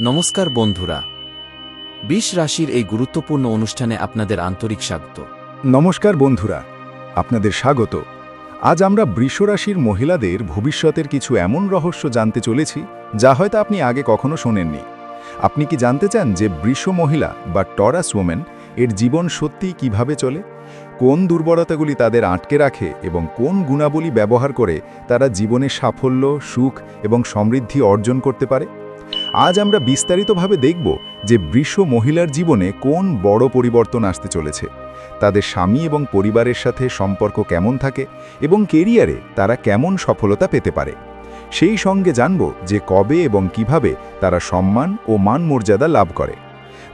নমস্কার বন্ধুরা। বিশ রাশির এই গুরুত্বপূর্ণ অনুষ্ঠানে আপনাদের আন্তরিক স্বাগত। নমস্কার বন্ধুরা, আপনাদের স্বাগত। আজ আমরা বৃষরাশির মহিলাদের ভবিষ্যতের কিছু এমন রহস্য জানতে চলেছি, যা হয়তো আপনি আগে কখনো শোনেননি। আপনি কি জানতে চান যে বৃষ মহিলা বা টরাস ওমেন এর জীবন সত্যি কীভাবে চলে? কোন দুর্বলতাগুলি তাদের আটকে রাখে এবং কোন গুণাবলী ব্যবহার করে তারা জীবনে সাফল্য, সুখ এবং সমৃদ্ধি অর্জন করতে পারে? আজ আমরা বিস্তারিতভাবে দেখব যে বৃষ মহিলার জীবনে কোন বড় পরিবর্তন আসতে চলেছে, তাদের স্বামী এবং পরিবারের সাথে সম্পর্ক কেমন থাকে এবং কেরিয়ারে তারা কেমন সফলতা পেতে পারে। সেই সঙ্গে জানব যে কবে এবং কীভাবে তারা সম্মান ও মান মর্যাদা লাভ করে।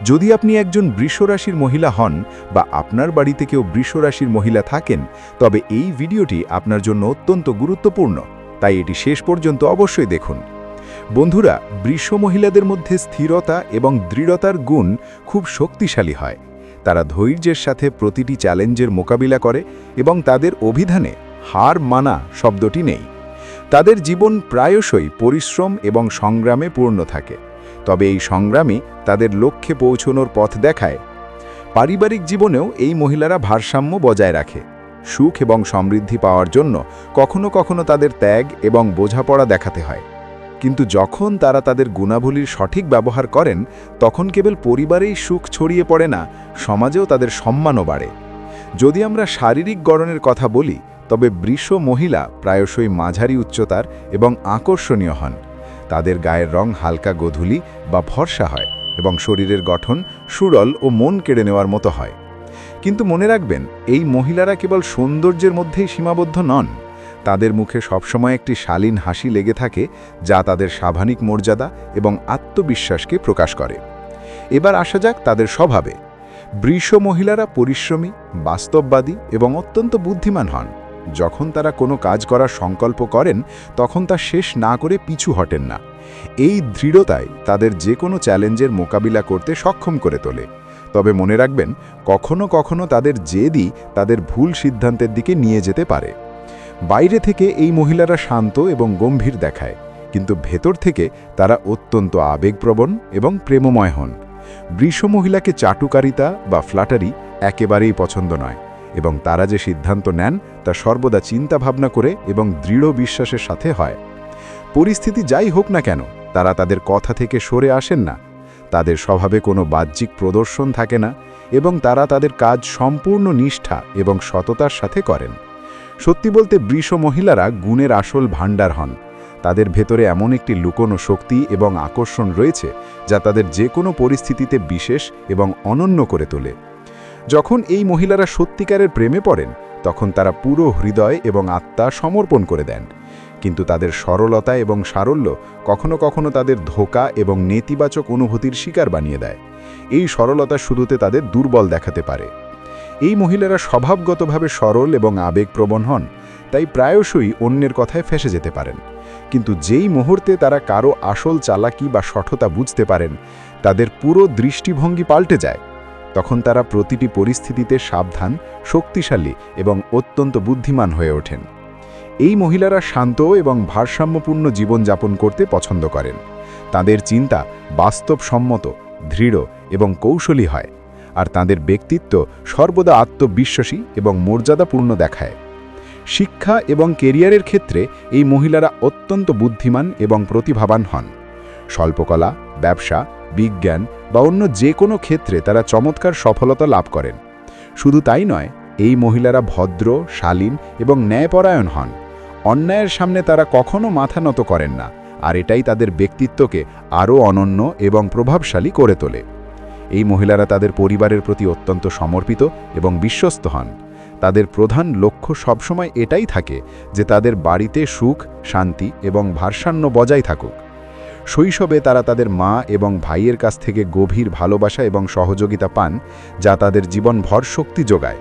যদি আপনি একজন বৃষরাশির মহিলা হন বা আপনার বাড়িতে কেউ বৃষরাশির মহিলা থাকেন, তবে এই ভিডিওটি আপনার জন্য অত্যন্ত গুরুত্বপূর্ণ। তাই এটি শেষ পর্যন্ত অবশ্যই দেখুন। বন্ধুরা, বৃষ মহিলাদের মধ্যে স্থিরতা এবং দৃঢ়তার গুণ খুব শক্তিশালী হয়। তারা ধৈর্যের সাথে প্রতিটি চ্যালেঞ্জের মোকাবিলা করে এবং তাদের অভিধানে হার মানা শব্দটি নেই। তাদের জীবন প্রায়শই পরিশ্রম এবং সংগ্রামে পূর্ণ থাকে। তবে এই সংগ্রামই তাদের লক্ষ্যে পৌঁছনোর পথ দেখায়। পারিবারিক জীবনেও এই মহিলারা ভারসাম্য বজায় রাখে। সুখ এবং সমৃদ্ধি পাওয়ার জন্য কখনো কখনো তাদের ত্যাগ এবং বোঝাপড়া দেখাতে হয়। কিন্তু যখন তারা তাদের গুণাবলীর সঠিক ব্যবহার করেন, তখন কেবল পরিবারেই সুখ ছড়িয়ে পড়ে না, সমাজেও তাদের সম্মানও বাড়ে। যদি আমরা শারীরিক গড়নের কথা বলি, তবে বৃষ মহিলা প্রায়শই মাঝারি উচ্চতার এবং আকর্ষণীয় হন। তাদের গায়ের রং হালকা গধূলি বা ভরসা হয় এবং শরীরের গঠন সুরল ও মন কেড়ে নেওয়ার মতো হয়। কিন্তু মনে রাখবেন, এই মহিলারা কেবল সৌন্দর্যের মধ্যেই সীমাবদ্ধ নন। তাদের মুখে সবসময় একটি শালীন হাসি লেগে থাকে, যা তাদের স্বাভাবিক মর্যাদা এবং আত্মবিশ্বাসকে প্রকাশ করে। এবার আসা যাক তাদের স্বভাবে। বৃষ মহিলারা পরিশ্রমী, বাস্তববাদী এবং অত্যন্ত বুদ্ধিমান হন। যখন তারা কোনো কাজ করার সংকল্প করেন, তখন তা শেষ না করে পিছু হটেন না। এই দৃঢ়তায় তাদের যে কোনো চ্যালেঞ্জের মোকাবিলা করতে সক্ষম করে তোলে। তবে মনে রাখবেন, কখনো কখনো তাদের জেদই তাদের ভুল সিদ্ধান্তের দিকে নিয়ে যেতে পারে। বাইরে থেকে এই মহিলারা শান্ত এবং গম্ভীর দেখায়, কিন্তু ভেতর থেকে তারা অত্যন্ত আবেগপ্রবণ এবং প্রেমময় হন। বৃষ মহিলাকে চাটুকারিতা বা ফ্লাটারি একেবারেই পছন্দ নয় এবং তারা যে সিদ্ধান্ত নেন তা সর্বদা চিন্তা ভাবনা করে এবং দৃঢ় বিশ্বাসের সাথে হয়। পরিস্থিতি যাই হোক না কেন, তারা তাদের কথা থেকে সরে আসেন না। তাদের স্বভাবে কোনো বাহ্যিক প্রদর্শন থাকে না এবং তারা তাদের কাজ সম্পূর্ণ নিষ্ঠা এবং সততার সাথে করেন। সত্যি বলতে বৃষ মহিলারা গুণের আসল ভাণ্ডার হন। তাদের ভেতরে এমন একটি লুকোনো শক্তি এবং আকর্ষণ রয়েছে যা তাদের যে কোনো পরিস্থিতিতে বিশেষ এবং অনন্য করে তোলে। যখন এই মহিলারা সত্যিকারের প্রেমে পড়েন, তখন তারা পুরো হৃদয় এবং আত্মা সমর্পণ করে দেন। কিন্তু তাদের সরলতা এবং সারল্য কখনো কখনো তাদের ধোকা এবং নেতিবাচক অনুভূতির শিকার বানিয়ে দেয়। এই সরলতা শুধুতে তাদের দুর্বল দেখাতে পারে। এই মহিলারা স্বভাবগতভাবে সরল এবং আবেগপ্রবণ হন, তাই প্রায়শই অন্যের কথায় ফেসে যেতে পারেন। কিন্তু যেই মুহূর্তে তারা কারও আসল চালাকি বা সঠতা বুঝতে পারেন, তাদের পুরো দৃষ্টিভঙ্গি পাল্টে যায়। তখন তারা প্রতিটি পরিস্থিতিতে সাবধান, শক্তিশালী এবং অত্যন্ত বুদ্ধিমান হয়ে ওঠেন। এই মহিলারা শান্ত এবং ভারসাম্যপূর্ণ জীবনযাপন করতে পছন্দ করেন। তাদের চিন্তা বাস্তবসম্মত, দৃঢ় এবং কৌশলী হয়। আর তাদের ব্যক্তিত্ব সর্বদা আত্মবিশ্বাসী এবং মর্যাদাপূর্ণ দেখায়। শিক্ষা এবং কেরিয়ারের ক্ষেত্রে এই মহিলারা অত্যন্ত বুদ্ধিমান এবং প্রতিভাবান হন। স্বল্পকলা, ব্যবসা, বিজ্ঞান বা অন্য যে কোনো ক্ষেত্রে তারা চমৎকার সফলতা লাভ করেন। শুধু তাই নয়, এই মহিলারা ভদ্র, শালীন এবং ন্যায়পরায়ণ হন। অন্যায়ের সামনে তারা কখনো মাথা নত করেন না, আর এটাই তাদের ব্যক্তিত্বকে আরও অনন্য এবং প্রভাবশালী করে তোলে। এই মহিলারা তাদের পরিবারের প্রতি অত্যন্ত সমর্পিত এবং বিশ্বস্ত হন। তাদের প্রধান লক্ষ্য সবসময় এটাই থাকে যে তাদের বাড়িতে সুখ, শান্তি এবং ভারসাম্য বজায় থাকুক। শৈশবে তারা তাদের মা এবং ভাইয়ের কাছ থেকে গভীর ভালোবাসা এবং সহযোগিতা পান, যা তাদের জীবন ভর শক্তি যোগায়।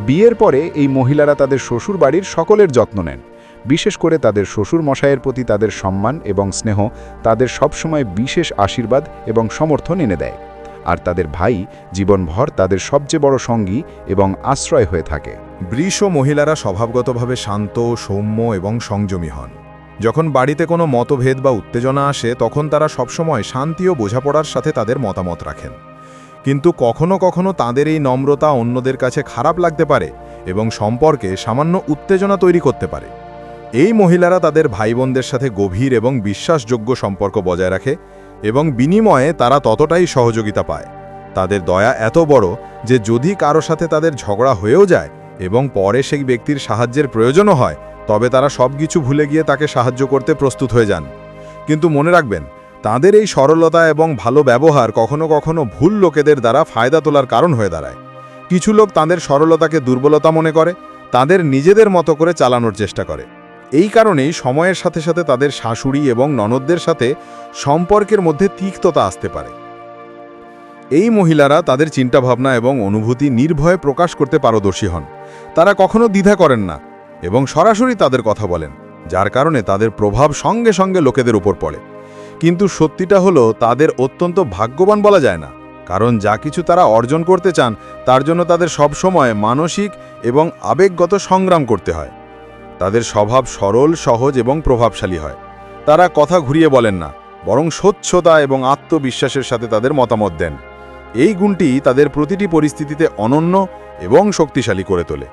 বিয়ের পরে এই মহিলারা তাদের শ্বশুর বাড়ির সকলের যত্ন নেন। বিশেষ করে তাদের শ্বশুর মশাইয়ের প্রতি তাদের সম্মান এবং স্নেহ তাদের সবসময় বিশেষ আশীর্বাদ এবং সমর্থন এনে দেয়। আর তাদের ভাই জীবনভর তাদের সবচেয়ে বড় সঙ্গী এবং আশ্রয় হয়ে থাকে। বৃষ মহিলারা স্বভাবগতভাবে শান্ত, সৌম্য এবং সংযমী হন। যখন বাড়িতে কোনো মতভেদ বা উত্তেজনা আসে, তখন তারা সবসময় শান্তি ও বোঝাপড়ার সাথে তাদের মতামত রাখেন। কিন্তু কখনো কখনো তাদের এই নম্রতা অন্যদের কাছে খারাপ লাগতে পারে এবং সম্পর্কে সামান্য উত্তেজনা তৈরি করতে পারে। এই মহিলারা তাদের ভাই সাথে গভীর এবং বিশ্বাসযোগ্য সম্পর্ক বজায় রাখে এবং বিনিময়ে তারা ততটাই সহযোগিতা পায়। তাদের দয়া এত বড় যে যদি কারও সাথে তাদের ঝগড়া হয়েও যায় এবং পরে সেই ব্যক্তির সাহায্যের প্রয়োজনও হয়, তবে তারা সব কিছু ভুলে গিয়ে তাকে সাহায্য করতে প্রস্তুত হয়ে যান। কিন্তু মনে রাখবেন, তাদের এই সরলতা এবং ভালো ব্যবহার কখনো কখনো ভুল লোকেদের দ্বারা ফায়দা তোলার কারণ হয়ে দাঁড়ায়। কিছু লোক তাদের সরলতাকে দুর্বলতা মনে করে, তাদের নিজেদের মতো করে চালানোর চেষ্টা করে। এই কারণেই সময়ের সাথে সাথে তাদের শাশুড়ি এবং ননদদের সাথে সম্পর্কের মধ্যে তিক্ততা আসতে পারে। এই মহিলারা তাদের চিন্তাভাবনা এবং অনুভূতি নির্ভয়ে প্রকাশ করতে পারদর্শী হন। তারা কখনো দ্বিধা করেন না এবং সরাসরি তাদের কথা বলেন, যার কারণে তাদের প্রভাব সঙ্গে সঙ্গে লোকেদের উপর পড়ে। কিন্তু সত্যিটা হলো, তাদের অত্যন্ত ভাগ্যবান বলা যায় না। কারণ যা কিছু তারা অর্জন করতে চান, তার জন্য তাদের সবসময় মানসিক এবং আবেগগত সংগ্রাম করতে হয়। তাদের স্বভাব সরল, সহজ এবং প্রভাবশালী হয়। তারা কথা ঘুরিয়ে বলেন না, বরং স্বচ্ছতা এবং আত্মবিশ্বাসের সাথে তাদের মতামত দেন। এই গুণটি তাদের প্রতিটি পরিস্থিতিতে অনন্য এবং শক্তিশালী করে তোলে।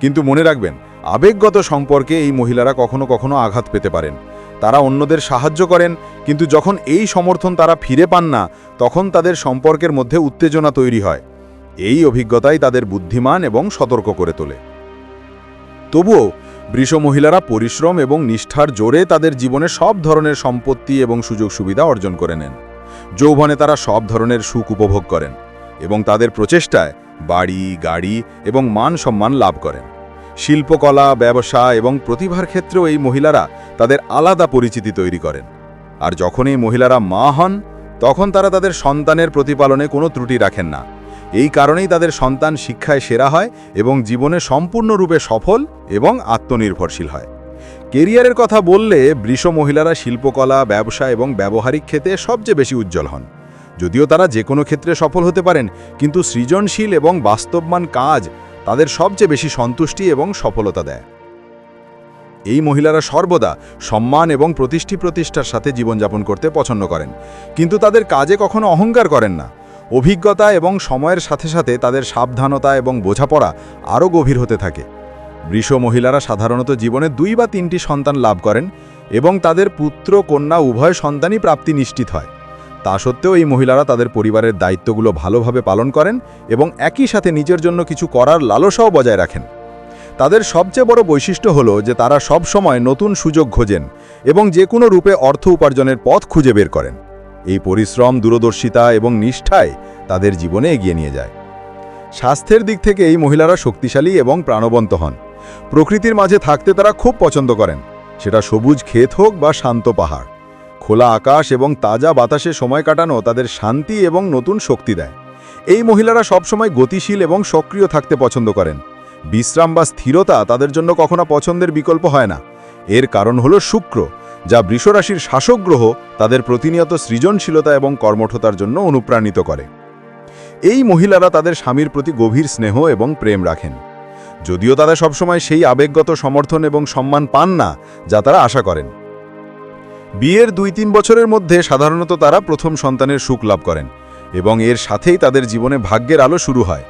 কিন্তু মনে রাখবেন, আবেগগত সম্পর্কে এই মহিলারা কখনো কখনো আঘাত পেতে পারেন। তারা অন্যদের সাহায্য করেন, কিন্তু যখন এই সমর্থন তারা ফিরে পান না, তখন তাদের সম্পর্কের মধ্যে উত্তেজনা তৈরি হয়। এই অভিজ্ঞতাই তাদের বুদ্ধিমান এবং সতর্ক করে তোলে। তবুও বৃষ মহিলারা পরিশ্রম এবং নিষ্ঠার জোরে তাদের জীবনে সব ধরনের সম্পত্তি এবং সুযোগ সুবিধা অর্জন করে নেন। যৌবনে তারা সব ধরনের সুখ উপভোগ করেন এবং তাদের প্রচেষ্টায় বাড়ি, গাড়ি এবং মান সম্মান লাভ করেন। শিল্পকলা, ব্যবসা এবং প্রতিভার ক্ষেত্রেও এই মহিলারা তাদের আলাদা পরিচিতি তৈরি করেন। আর যখন এই মহিলারা মা হন, তখন তারা তাদের সন্তানের প্রতিপালনে কোনো ত্রুটি রাখেন না। এই কারণেই তাদের সন্তান শিক্ষায় সেরা হয় এবং জীবনে সম্পূর্ণরূপে সফল এবং আত্মনির্ভরশীল হয়। কেরিয়ারের কথা বললে বৃষ মহিলারা শিল্পকলা, ব্যবসা এবং ব্যবহারিক ক্ষেত্রে সবচেয়ে বেশি উজ্জ্বল হন। যদিও তারা যে কোনো ক্ষেত্রে সফল হতে পারেন, কিন্তু সৃজনশীল এবং বাস্তবমান কাজ তাদের সবচেয়ে বেশি সন্তুষ্টি এবং সফলতা দেয়। এই মহিলারা সর্বদা সম্মান এবং প্রতিষ্ঠি প্রতিষ্ঠার সাথে জীবনযাপন করতে পছন্দ করেন, কিন্তু তাদের কাজে কখনো অহংকার করেন না। অভিজ্ঞতা এবং সময়ের সাথে সাথে তাদের সাবধানতা এবং বোঝাপড়া আরও গভীর হতে থাকে। বৃষ মহিলারা সাধারণত জীবনে দুই বা তিনটি সন্তান লাভ করেন এবং তাদের পুত্র, কন্যা, উভয় সন্তানই প্রাপ্তি নিশ্চিত হয়। তা সত্ত্বেও এই মহিলারা তাদের পরিবারের দায়িত্বগুলো ভালোভাবে পালন করেন এবং একই সাথে নিজের জন্য কিছু করার লালসাও বজায় রাখেন। তাদের সবচেয়ে বড় বৈশিষ্ট্য হলো যে তারা সব সময় নতুন সুযোগ খোঁজেন এবং যে কোনো রূপে অর্থ উপার্জনের পথ খুঁজে বের করেন। এই পরিশ্রম, দূরদর্শিতা এবং নিষ্ঠায় তাদের জীবনে এগিয়ে নিয়ে যায়। স্বাস্থ্যের দিক থেকে এই মহিলারা শক্তিশালী এবং প্রাণবন্ত হন। প্রকৃতির মাঝে থাকতে তারা খুব পছন্দ করেন। সেটা সবুজ ক্ষেত হোক বা শান্ত পাহাড়। খোলা আকাশ এবং তাজা বাতাসে সময় কাটানো তাদের শান্তি এবং নতুন শক্তি দেয়। এই মহিলারা সবসময় গতিশীল এবং সক্রিয় থাকতে পছন্দ করেন। বিশ্রাম বা স্থিরতা তাদের জন্য কখনো পছন্দের বিকল্প হয় না। এর কারণ হলো শুক্র। যা বৃষরাশির শাসক গ্রহ তাদের প্রতিনিয়ত সৃজনশীলতা এবং কর্মঠতার জন্য অনুপ্রাণিত করে। এই মহিলারা তাদের স্বামীর প্রতি গভীর স্নেহ এবং প্রেম রাখেন। যদিও তারা সবসময় সেই আবেগগত সমর্থন এবং সম্মান পান না, যা তারা আশা করেন। বিয়ের দুই তিন বছরের মধ্যে সাধারণত তারা প্রথম সন্তানের সুখ লাভ করেন এবং এর সাথেই তাদের জীবনে ভাগ্যের আলো শুরু হয়।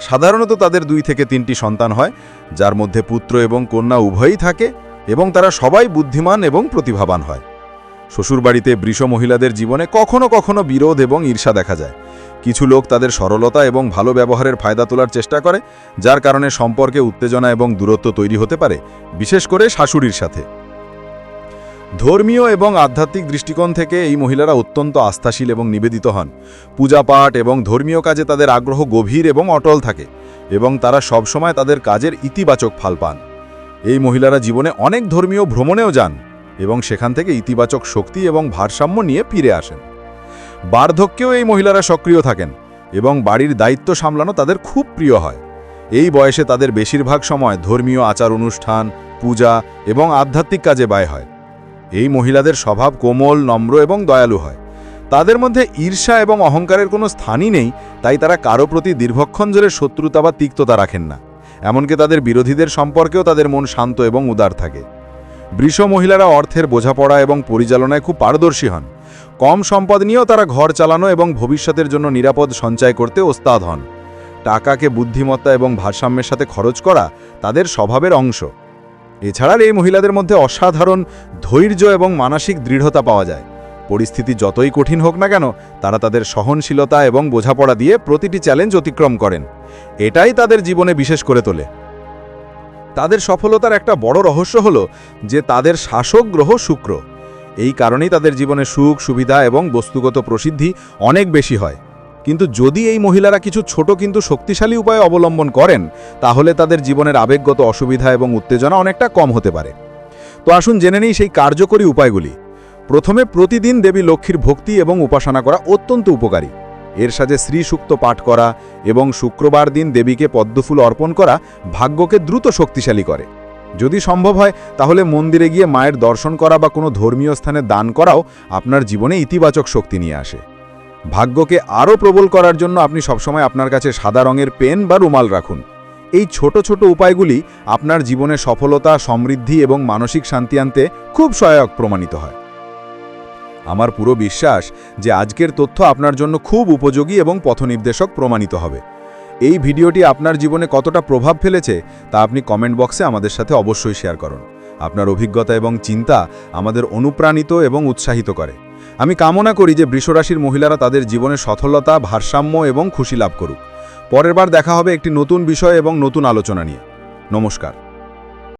সাধারণত তাদের দুই থেকে তিনটি সন্তান হয়, যার মধ্যে পুত্র এবং কন্যা উভয়ই থাকে এবং তারা সবাই বুদ্ধিমান এবং প্রতিভাবান হয়। শ্বশুরবাড়িতে বৃষ মহিলাদের জীবনে কখনো কখনো বিরোধ এবং ঈর্ষা দেখা যায়। কিছু লোক তাদের সরলতা এবং ভালো ব্যবহারের ফায়দা তোলার চেষ্টা করে, যার কারণে সম্পর্কে উত্তেজনা এবং দূরত্ব তৈরি হতে পারে, বিশেষ করে শাশুড়ির সাথে। ধর্মীয় এবং আধ্যাত্মিক দৃষ্টিকোণ থেকে এই মহিলারা অত্যন্ত আস্থাশীল এবং নিবেদিত হন। পূজাপাঠ এবং ধর্মীয় কাজে তাদের আগ্রহ গভীর এবং অটল থাকে এবং তারা সবসময় তাদের কাজের ইতিবাচক ফল পান। এই মহিলারা জীবনে অনেক ধর্মীয় ভ্রমণেও যান এবং সেখান থেকে ইতিবাচক শক্তি এবং ভারসাম্য নিয়ে ফিরে আসেন। বার্ধক্যেও এই মহিলারা সক্রিয় থাকেন এবং বাড়ির দায়িত্ব সামলানো তাদের খুব প্রিয় হয়। এই বয়সে তাদের বেশিরভাগ সময় ধর্মীয় আচার অনুষ্ঠান, পূজা এবং আধ্যাত্মিক কাজে ব্যয় হয়। এই মহিলাদের স্বভাব কোমল, নম্র এবং দয়ালু হয়। তাদের মধ্যে ঈর্ষা এবং অহংকারের কোনো স্থানই নেই, তাই তারা কারও প্রতি দীর্ঘক্ষণ ধরে শত্রুতা বা তিক্ততা রাখেন না। এমনকি তাদের বিরোধীদের সম্পর্কেও তাদের মন শান্ত এবং উদার থাকে। বৃষ মহিলারা অর্থের বোঝাপড়া এবং পরিচালনায় খুব পারদর্শী হন। কম সম্পদ নিয়েও তারা ঘর চালানো এবং ভবিষ্যতের জন্য নিরাপদ সঞ্চয় করতে ওস্তাদ হন। টাকাকে বুদ্ধিমত্তা এবং ভারসাম্যের সাথে খরচ করা তাদের স্বভাবের অংশ। এছাড়া এই মহিলাদের মধ্যে অসাধারণ ধৈর্য এবং মানসিক দৃঢ়তা পাওয়া যায়। পরিস্থিতি যতই কঠিন হোক না কেন, তারা তাদের সহনশীলতা এবং বোঝাপড়া দিয়ে প্রতিটি চ্যালেঞ্জ অতিক্রম করেন। এটাই তাদের জীবনে বিশেষ করে তোলে। তাদের সফলতার একটা বড় রহস্য হল যে তাদের শাসক গ্রহ শুক্র। এই কারণেই তাদের জীবনে সুখ, সুবিধা এবং বস্তুগত প্রসিদ্ধি অনেক বেশি হয়। কিন্তু যদি এই মহিলারা কিছু ছোট কিন্তু শক্তিশালী উপায় অবলম্বন করেন, তাহলে তাদের জীবনের আবেগগত অসুবিধা এবং উত্তেজনা অনেকটা কম হতে পারে। তো আসুন জেনে নিই সেই কার্যকরী উপায়গুলি। প্রথমে প্রতিদিন দেবী লক্ষ্মীর ভক্তি এবং উপাসনা করা অত্যন্ত উপকারী। এর সাথে শ্রীসূক্ত পাঠ করা এবং শুক্রবার দিন দেবীকে পদ্মফুল অর্পণ করা ভাগ্যকে দ্রুত শক্তিশালী করে। যদি সম্ভব হয়, তাহলে মন্দিরে গিয়ে মায়ের দর্শন করা বা কোনো ধর্মীয় স্থানে দান করাও আপনার জীবনে ইতিবাচক শক্তি নিয়ে আসে। ভাগ্যকে আরও প্রবল করার জন্য আপনি সবসময় আপনার কাছে সাদা রঙের পেন বা রুমাল রাখুন। এই ছোট ছোট উপায়গুলি আপনার জীবনে সফলতা, সমৃদ্ধি এবং মানসিক শান্তি আনতে খুব সহায়ক প্রমাণিত হয়। আমার পুরো বিশ্বাস যে আজকের তথ্য আপনার জন্য খুব উপযোগী এবং পথনির্দেশক প্রমাণিত হবে। এই ভিডিওটি আপনার জীবনে কতটা প্রভাব ফেলেছে তা আপনি কমেন্ট বক্সে আমাদের সাথে অবশ্যই শেয়ার করুন। আপনার অভিজ্ঞতা এবং চিন্তা আমাদের অনুপ্রাণিত এবং উৎসাহিত করে। আমি কামনা করি যে বৃষরাশির মহিলারা তাদের জীবনে সফলতা ভারসাম্য এবং খুশি লাভ করুক। পরের বার দেখা হবে একটি নতুন বিষয় এবং নতুন আলোচনা নিয়ে। নমস্কার।